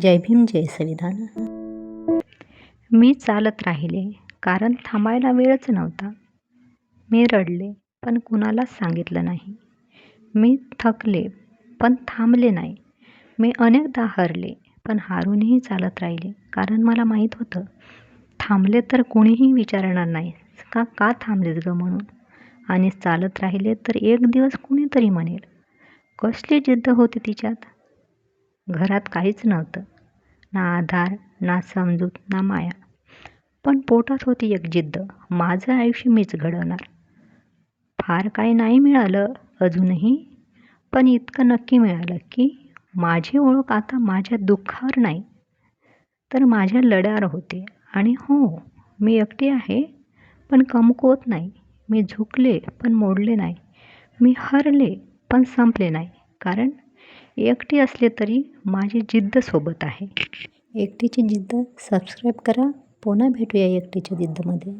जय भीम जय संविधान. मी चालत राहिले कारण थांबायला वेळच नव्हता. मी रडले पण कुणालाच सांगितलं नाही. मी थकले पण थांबले नाही. मी अनेकदा हरले पण हारूनही चालत राहिले कारण मला माहीत होतं थांबले तर कोणीही विचारणार नाही का का थांबलेस गं म्हणून? आणि चालत राहिले तर एक दिवस कुणीतरी म्हणेल कसली जिद्द होती तिच्यात? घरात काहीच नव्हतं. ना आधार ना समजूत ना माया. पण पोटात होती एक जिद्द. माझं आयुष्य मीच घडवणार. फार काही नाही मिळालं अजूनही पण इतकं नक्की मिळालं की माझी ओळख आता माझ्या दुःखावर नाही. तर माझ्या लढ्यावर होते. आणि हो मी एकटी आहे पण कमकुवत नाही. मी झुकले पण मोडले नाही. मी हरले पण संपले नाही. कारण एकटी असले तरी माझी जिद्द सोबत आहे. एकटीची जिद्द सबस्क्राईब करा. पुन्हा भेटूया एकटीच्या जिद्दमध्ये.